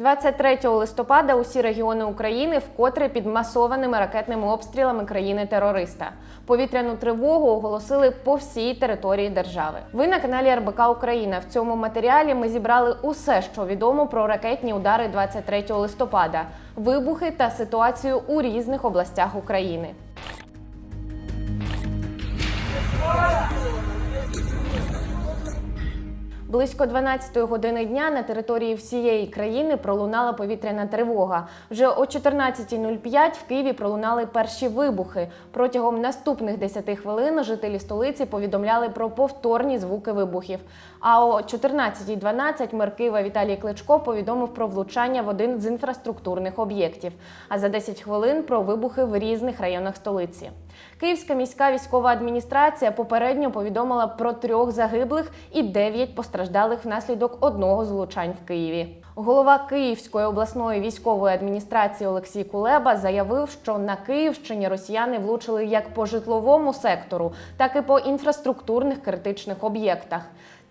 23 листопада усі регіони України вкотре під масованими ракетними обстрілами країни-терориста. Повітряну тривогу оголосили по всій території держави. Ви на каналі РБК Україна. В цьому матеріалі ми зібрали усе, що відомо про ракетні удари 23 листопада, вибухи та ситуацію у різних областях України. Близько 12 години дня на території всієї країни пролунала повітряна тривога. Вже о 14.05 в Києві пролунали перші вибухи. Протягом наступних 10 хвилин жителі столиці повідомляли про повторні звуки вибухів. А о 14.12 мер Києва Віталій Кличко повідомив про влучання в один з інфраструктурних об'єктів. А за 10 хвилин про вибухи в різних районах столиці. Київська міська військова адміністрація попередньо повідомила про трьох загиблих і дев'ять постраждалих внаслідок одного з влучань в Києві. Голова Київської обласної військової адміністрації Олексій Кулеба заявив, що на Київщині росіяни влучили як по житловому сектору, так і по інфраструктурних критичних об'єктах.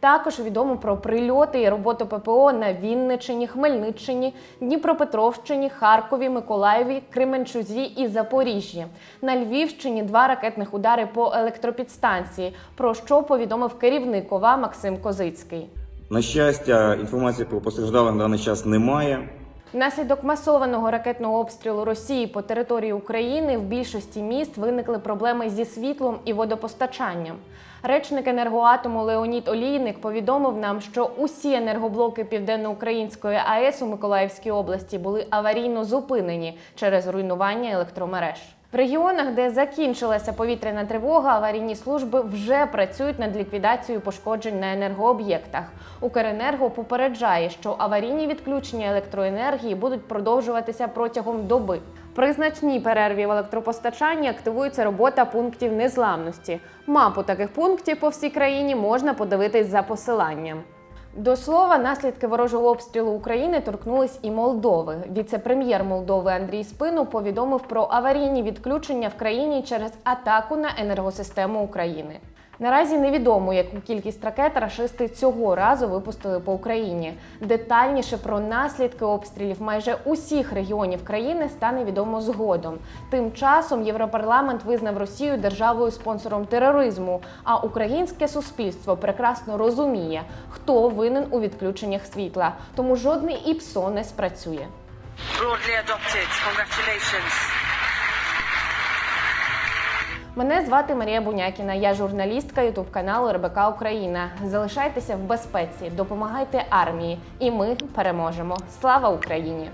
Також відомо про прильоти і роботу ППО на Вінничині, Хмельниччині, Дніпропетровщині, Харкові, Миколаєві, Кременчузі і Запоріжжі. На Львівщині два ракетних удари по електропідстанції, про що повідомив керівник ОВА Максим Козицький. На щастя, інформації про постраждалих на даний час немає. Внаслідок масованого ракетного обстрілу Росії по території України в більшості міст виникли проблеми зі світлом і водопостачанням. Речник енергоатому Леонід Олійник повідомив нам, що усі енергоблоки Південноукраїнської АЕС у Миколаївській області були аварійно зупинені через руйнування електромереж. В регіонах, де закінчилася повітряна тривога, аварійні служби вже працюють над ліквідацією пошкоджень на енергооб'єктах. Укренерго попереджає, що аварійні відключення електроенергії будуть продовжуватися протягом доби. При значній перерві в електропостачанні активується робота пунктів незламності. Мапу таких пунктів по всій країні можна подивитись за посиланням. До слова, наслідки ворожого обстрілу України торкнулись і Молдови. Віце-прем'єр Молдови Андрій Спину повідомив про аварійні відключення в країні через атаку на енергосистему України. Наразі невідомо, яку кількість ракет рашисти цього разу випустили по Україні. Детальніше про наслідки обстрілів майже усіх регіонів країни стане відомо згодом. Тим часом Європарламент визнав Росію державою спонсором тероризму. А українське суспільство прекрасно розуміє, хто винен у відключеннях світла, тому жодний ІПСО не спрацює. broadly adopted. Congratulations. Мене звати Марія Бунякіна. Я журналістка Ютуб каналу РБК Україна. Залишайтеся в безпеці, допомагайте армії, і ми переможемо. Слава Україні!